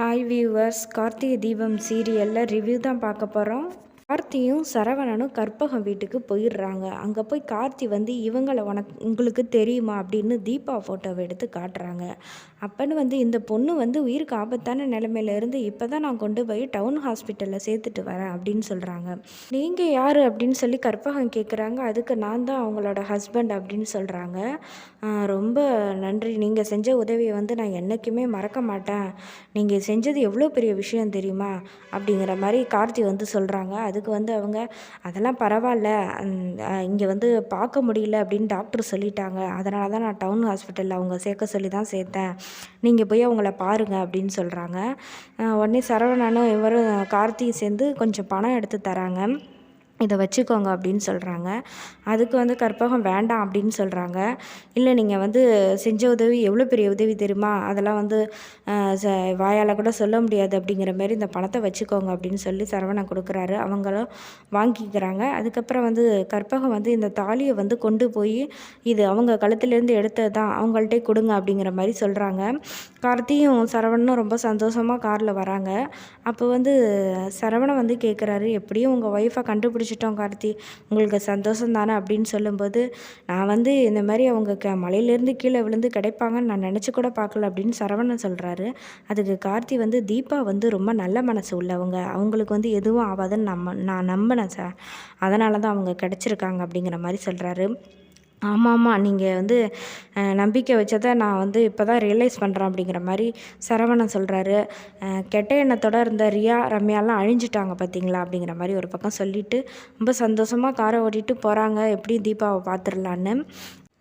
Hi viewers Karthigai Deepam சீரியலில் review தான் பார்க்க போகிறோம் கார்த்தியும் சரவணனும் கற்பகம் வீட்டுக்கு போயிடுறாங்க. அங்கே போய் கார்த்தி வந்து இவங்களை உனக்கு உங்களுக்கு தெரியுமா? அப்படின்னு தீபா ஃபோட்டோவை எடுத்து காட்டுறாங்க. அப்பன்னு வந்து இந்த பொண்ணு வந்து உயிருக்கு ஆபத்தான நிலமையில இருந்து இப்போ தான் நான் கொண்டு போய் டவுன் ஹாஸ்பிட்டலில் சேர்த்துட்டு வரேன் அப்படின்னு சொல்கிறாங்க நீங்கள் யார்? அப்படின்னு சொல்லி கற்பகம் கேட்குறாங்க அதுக்கு நான் தான் அவங்களோட ஹஸ்பண்ட் அப்படின்னு சொல்கிறாங்க ரொம்ப நன்றி. நீங்கள் செஞ்ச உதவியை வந்து நான் என்றைக்குமே மறக்க மாட்டேன். நீங்கள் செஞ்சது எவ்வளோ பெரிய விஷயம் தெரியுமா? அப்படிங்கிற மாதிரி கார்த்தி வந்து சொல்கிறாங்க அது அதுக்கு வந்து அவங்க அதெல்லாம் பரவாயில்ல. இங்கே வந்து பார்க்க முடியல அப்படின்னு டாக்டர் சொல்லிட்டாங்க. அதனால தான் நான் டவுன் ஹாஸ்பிட்டலில் அவங்க சேர்க்க சொல்லி தான் சேர்த்தேன். நீங்கள் போய் அவங்கள பாருங்கள் அப்படின்னு சொல்கிறாங்க உடனே சரவணனும் இவரும் கார்த்தியும் சேர்ந்து கொஞ்சம் பணம் எடுத்து தராங்க. இதை வச்சுக்கோங்க அப்படின்னு சொல்கிறாங்க அதுக்கு வந்து கற்பகம் வேண்டாம் அப்படின்னு சொல்கிறாங்க இல்லை நீங்கள் வந்து செஞ்ச உதவி எவ்வளோ பெரிய உதவி தெரியுமா? அதெல்லாம் வந்து ச வாயால் கூட சொல்ல முடியாது அப்படிங்கிற மாதிரி இந்த பணத்தை வச்சுக்கோங்க அப்படின்னு சொல்லி சரவணன் கொடுக்குறாரு. அவங்களும் வாங்கிக்கிறாங்க. அதுக்கப்புறம் வந்து கற்பகம் வந்து இந்த தாலியை வந்து கொண்டு போய் இது அவங்க கழுத்துலேருந்து எடுத்தது தான் அவங்கள்ட்டே கொடுங்க அப்படிங்கிற மாதிரி சொல்கிறாங்க கார்த்தியும் சரவணனும் ரொம்ப சந்தோஷமாக காரில் வராங்க. அப்போ வந்து சரவணன் வந்து கேட்குறாரு எப்படியும் உங்கள் ஒய்ஃபை கண்டுபிடிச்சி முடிச்சிட்டோம் கார்த்தி. உங்களுக்கு சந்தோஷம் தானே அப்படின்னு சொல்லும்போது நான் வந்து இந்த மாதிரி அவங்க க மலையிலேருந்து கீழே விழுந்து கிடைப்பாங்கன்னு நான் நினச்சி கூட பார்க்கல அப்படின்னு சரவணன் சொல்கிறாரு அதுக்கு கார்த்தி வந்து தீபா வந்து ரொம்ப நல்ல மனசு உள்ளவங்க. அவங்களுக்கு வந்து எதுவும் ஆகாதுன்னு நம்ம நான் நம்பினேன் சார். அதனால தான் அவங்க கிடச்சிருக்காங்க அப்படிங்கிற மாதிரி சொல்கிறாரு ஆமாம் ஆமாம் நீங்கள் வந்து நம்பிக்கை வச்சதை நான் வந்து இப்போ தான் ரியலைஸ் பண்ணுறேன் அப்படிங்கிற மாதிரி சரவணன் சொல்கிறாரு கெட்ட எண்ணத்தோடு இருந்த ரியா ரம்யாலாம் அழிஞ்சிட்டாங்க பார்த்தீங்களா அப்படிங்கிற மாதிரி ஒரு பக்கம் சொல்லிவிட்டு ரொம்ப சந்தோஷமாக காரை ஓட்டிகிட்டு போகிறாங்க எப்படி தீபாவை பார்த்துடலான்னு.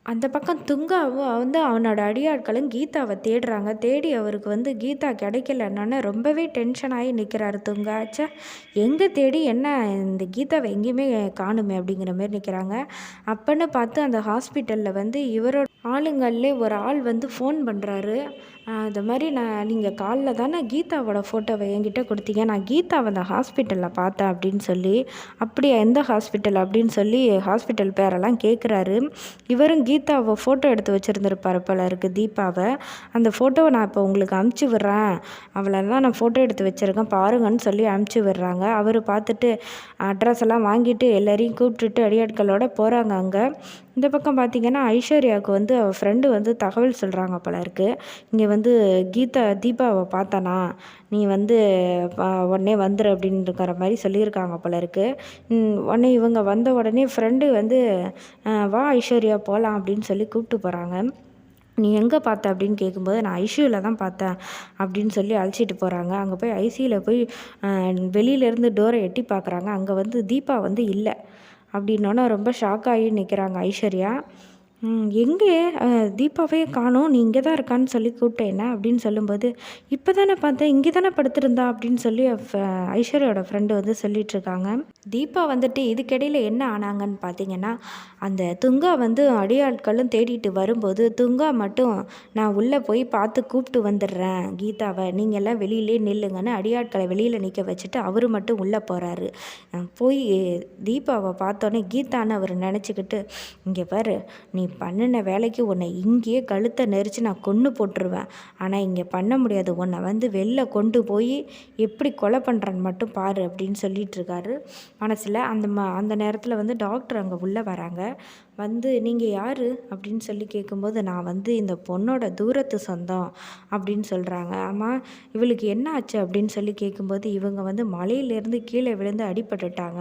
அந்த பக்கம் துங்காவும் வந்து அவனோட அடியாட்களும் கீதாவை தேடுறாங்க. தேடி அவருக்கு வந்து கீதா கிடைக்கலன்னொன்னே ரொம்பவே டென்ஷன் ஆகி நிற்கிறாரு துங்கா. ச்சே எங்கே தேடி என்ன இந்த கீதாவை எங்கேயுமே காணுமே அப்படிங்கிற மாரி நிற்கிறாங்க அப்போன்னு பார்த்து அந்த ஹாஸ்பிட்டலில் வந்து இவரோட ஆளுங்கள்லே ஒரு ஆள் வந்து ஃபோன் பண்ணுறாரு இந்த மாதிரி நான் நீங்கள் காலில் தானே கீதாவோட ஃபோட்டோவை என்கிட்ட கொடுத்தீங்க. நான் கீதாவை அந்த ஹாஸ்பிட்டலில் பார்த்தேன் அப்படின்னு சொல்லி அப்படியா எந்த ஹாஸ்பிட்டல் அப்படின்னு சொல்லி ஹாஸ்பிட்டல் பேரெல்லாம் கேட்குறாரு இவரும் கீதாவை ஃபோட்டோ எடுத்து வச்சுருந்துருப்பார் போல இருக்குது தீபாவை. அந்த ஃபோட்டோவை நான் இப்போ உங்களுக்கு அமுச்சு விட்றேன். அவளெல்லாம் நான் ஃபோட்டோ எடுத்து வச்சுருக்கேன் பாருங்கன்னு சொல்லி அமுச்சு விடுறாங்க. அவர் பார்த்துட்டு அட்ரஸ் எல்லாம் வாங்கிட்டு எல்லோரையும் கூப்பிட்டுட்டு அடியாட்களோடு போகிறாங்க அங்கே. இந்த பக்கம் பார்த்திங்கன்னா ஐஸ்வர்யாவுக்கு வந்து அவள் ஃப்ரெண்டு வந்து தகவல் சொல்கிறாங்க போல இருக்குது இங்கே வந்து வந்து கீதா தீபாவை பார்த்தனா? நீ வந்து உடனே வந்துரு அப்படின்ட்டுக்கிற மாதிரி சொல்லியிருக்காங்க போல இருக்குது உடனே இவங்க வந்த உடனே ஃப்ரெண்டு வந்து வா ஐஸ்வர்யா போகலாம் அப்படின்னு சொல்லி கூப்பிட்டு போகிறாங்க நீ எங்கே பார்த்த அப்படின்னு கேட்கும்போது நான் ஐசியூவில் தான் பார்த்தேன் அப்படின்னு சொல்லி அழைச்சிட்டு போகிறாங்க அங்கே போய் ஐசியூவில் போய் வெளியிலேருந்து டோரை எட்டி பார்க்குறாங்க. அங்கே வந்து தீபா வந்து இல்லை. அப்படின்னோன்னே ரொம்ப ஷாக் ஆகி நிற்கிறாங்க ஐஸ்வர்யா. எங்கே? தீபாவே காணோம் நீ இங்கே தான் இருக்கான்னு சொல்லி கூப்பிட்டேன் அப்படின்னு சொல்லும்போது இப்போ தானே பார்த்தேன் இங்கே தானே படுத்திருந்தா? அப்படின்னு சொல்லி ஐஸ்வர்யோட ஃப்ரெண்டு வந்து சொல்லிகிட்ருக்காங்க தீபா வந்துட்டு இதுக்கிடையில் என்ன ஆனாங்கன்னு பார்த்தீங்கன்னா அந்த துங்கா வந்து அடியாட்களும் தேடிட்டு வரும்போது துங்கா மட்டும் நான் உள்ளே போய் பார்த்து கூப்பிட்டு வந்துடுறேன் கீதாவை நீங்கள் எல்லாம் வெளியிலே நில்லுங்கன்னு அடியாட்களை வெளியில் நிற்க வச்சுட்டு அவர் மட்டும் உள்ளே போகிறாரு போய் தீபாவை பார்த்தோன்னே கீதான்னு அவர் நினச்சிக்கிட்டு இங்கே பாரு நீ பண்ணின வேலைக்கு உன்னை இங்கேயே கழுத்தை நெரிச்சு நான் கொன்று போட்டுருவேன். ஆனால் இங்கே பண்ண முடியாது. உன்னை வந்து வெளில கொண்டு போய் எப்படி கொலை பண்ணுறான்னு மட்டும் பாரு அப்படின்னு சொல்லிட்டு இருக்காரு. மனசில் அந்த ம அந்த நேரத்தில் வந்து டாக்டர் அங்கே உள்ளே வராங்க. வந்து நீங்கள் யார்? அப்படின்னு சொல்லி கேட்கும்போது நான் வந்து இந்த பொண்ணோட தூரத்து சொந்தம் அப்படின்னு சொல்கிறாங்க ஆமாம் இவளுக்கு என்ன ஆச்சு? அப்படின்னு சொல்லி கேட்கும்போது இவங்க வந்து மலையிலேருந்து கீழே விழுந்து அடிபட்டுட்டாங்க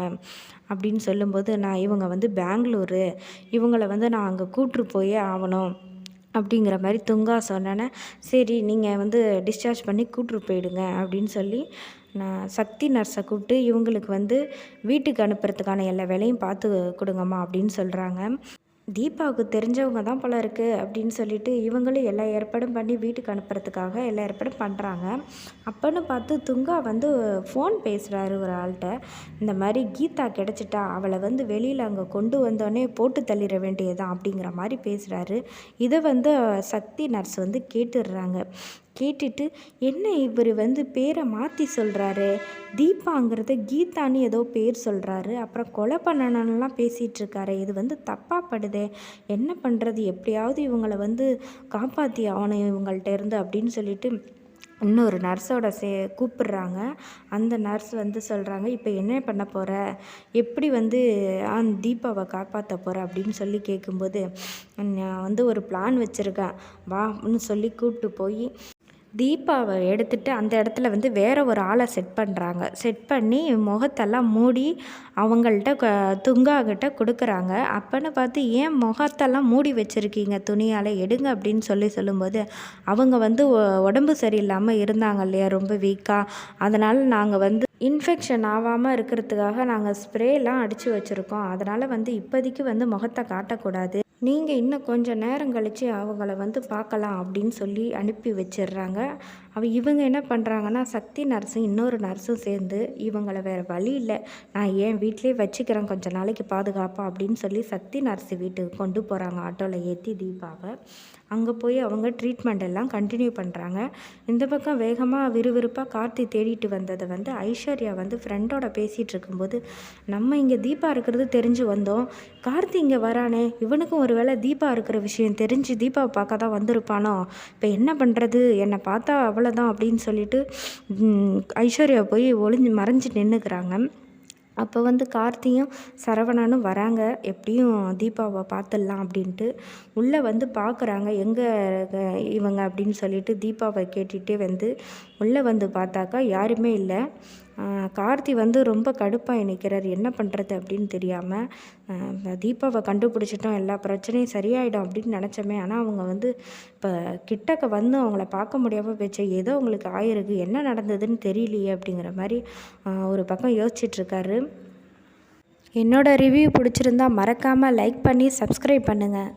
அப்படின்னு சொல்லும்போது நான் இவங்க வந்து பெங்களூரு. இவங்கள வந்து நான் அங்கே கூட்டு போயே ஆகணும் அப்படிங்கிற மாதிரி துங்கா சொன்னேன்னே சரி நீங்கள் வந்து டிஸ்சார்ஜ் பண்ணி கூப்பிட்டு போயிடுங்க அப்படின்னு சொல்லி நான் சக்தி நர்ஸை கூப்பிட்டு இவங்களுக்கு வந்து வீட்டுக்கு அனுப்புறதுக்கான எல்லா வேலையும் பார்த்து கொடுங்கம்மா அப்படின்னு சொல்கிறாங்க தீபாவுக்கு தெரிஞ்சவங்க தான் போல இருக்குது அப்படின்னு சொல்லிட்டு இவங்களும் எல்லா ஏற்பாடும் பண்ணி வீட்டுக்கு அனுப்புறதுக்காக எல்லா ஏற்பாடும் பண்ணுறாங்க அப்போன்னு பார்த்து துங்கா வந்து ஃபோன் பேசுகிறாரு ஒரு ஆள்கிட்ட. இந்த மாதிரி கீதா கிடச்சிட்டா அவளை வந்து வெளியில் அங்கே கொண்டு வந்தோடனே போட்டு தள்ளிட வேண்டியதான் அப்படிங்கிற மாதிரி பேசுகிறாரு இதை வந்து சக்தி நர்ஸ் வந்து கேட்டுடுறாங்க. கேட்டுட்டு என்ன இவர் வந்து பேரை மாற்றி சொல்கிறாரு தீபாங்கிறத கீதான்னு ஏதோ பேர் சொல்கிறாரு அப்புறம் கொலை பண்ணணும்லாம் பேசிகிட்டு இருக்காரு. இது வந்து தப்பாக படுதே. என்ன பண்ணுறது எப்படியாவது இவங்களை வந்து காப்பாற்றி ஆகணும் இவங்கள்ட்ட இருந்து அப்படின்னு சொல்லிட்டு இன்னொரு நர்ஸோட சே கூப்பிடுறாங்க. அந்த நர்ஸ் வந்து சொல்கிறாங்க இப்போ என்ன பண்ண போகிற எப்படி வந்து ஆன் தீபாவை காப்பாற்ற போகிற அப்படின்னு சொல்லி கேட்கும்போது நான் வந்து ஒரு பிளான் வச்சுருக்கேன். வான்னு சொல்லி கூப்பிட்டு போய் தீபாவை எடுத்துட்டு அந்த இடத்துல வந்து வேற ஒரு ஆளை செட் பண்ணுறாங்க செட் பண்ணி முகத்தெல்லாம் மூடி அவங்கள்ட்ட க துங்காகிட்ட கொடுக்குறாங்க. அப்போன்னு பார்த்து ஏன் முகத்தெல்லாம் மூடி வச்சுருக்கீங்க? துணியால் எடுங்க அப்படின்னு சொல்லி சொல்லும்போது அவங்க வந்து உடம்பு சரியில்லாமல் இருந்தாங்க இல்லையா? ரொம்ப வீக்காக அதனால் நாங்கள் வந்து இன்ஃபெக்ஷன் ஆகாமல் இருக்கிறதுக்காக நாங்கள் ஸ்ப்ரேலாம் அடித்து வச்சுருக்கோம். அதனால் வந்து இப்போதைக்கு வந்து முகத்தை காட்டக்கூடாது. நீங்கள் இன்னும் கொஞ்சம் நேரம் கழித்து அவங்கள வந்து பார்க்கலாம் அப்படின்னு சொல்லி அனுப்பி வச்சிடுறாங்க. அவள் இவங்க என்ன பண்ணுறாங்கன்னா சக்தி நர்ஸும் இன்னொரு நர்ஸும் சேர்ந்து இவங்களை வேறு வழி இல்லை. நான் ஏன் வீட்டிலே வச்சுக்கிறேன். கொஞ்ச நாளைக்கு பாதுகாப்பாக அப்படின்னு சொல்லி சக்தி நர்ஸு வீட்டுக்கு கொண்டு போகிறாங்க ஆட்டோவில் ஏற்றி தீபாவை. அங்கே போய் அவங்க ட்ரீட்மெண்ட் எல்லாம் கண்டினியூ பண்ணுறாங்க இந்த பக்கம் வேகமாக விறுவிறுப்பாக கார்த்தி தேடிட்டு வந்ததை வந்து ஐஸ்வர்யா வந்து ஃப்ரெண்டோட பேசிகிட்டு இருக்கும்போது நம்ம இங்கே தீபா இருக்கிறது தெரிஞ்சு வந்தோம். கார்த்தி இங்கே வரானே. இவனுக்கும் ஒரு வேளை தீபா இருக்கிற விஷயம் தெரிஞ்சு தீபாவை பார்க்க தான் வந்திருப்பானோ? இப்போ என்ன பண்ணுறது என்னை பார்த்தா அவ்வளோ அவ்வளோதான் அப்படின்னு சொல்லிட்டு ஐஸ்வர்யா போய் ஒளிஞ்சு மறைஞ்சு நின்றுக்கிறாங்க அப்போ வந்து கார்த்தியும் சரவணனும் வராங்க. எப்படியும் தீபாவை பார்த்துடலாம் அப்படின்ட்டு. உள்ளே வந்து பார்க்குறாங்க எங்கே இவங்க அப்படின்னு சொல்லிட்டு தீபாவை கேட்டுகிட்டே வந்து உள்ளே வந்து பார்த்தாக்கா யாருமே இல்லை. கார்த்தி வந்து ரொம்ப கடுப்பாக நிற்கிறார் என்ன பண்ணுறது அப்படின்னு தெரியாமல் தீபாவை கண்டுபிடிச்சிட்டோம் எல்லா பிரச்சனையும் சரியாயிடும் அப்படின்னு நினச்சோமே. ஆனால் அவங்க வந்து இப்போ கிட்டக்க வந்து அவங்கள பார்க்க முடியாமல் போச்சு. ஏதோ அவங்களுக்கு ஆயிருக்கு என்ன நடந்ததுன்னு தெரியலையே அப்படிங்கிற மாதிரி ஒரு பக்கம் யோசிச்சிட்ருக்காரு என்னோடய ரிவ்யூ பிடிச்சிருந்தா மறக்காமல் லைக் பண்ணி சப்ஸ்கிரைப் பண்ணுங்கள்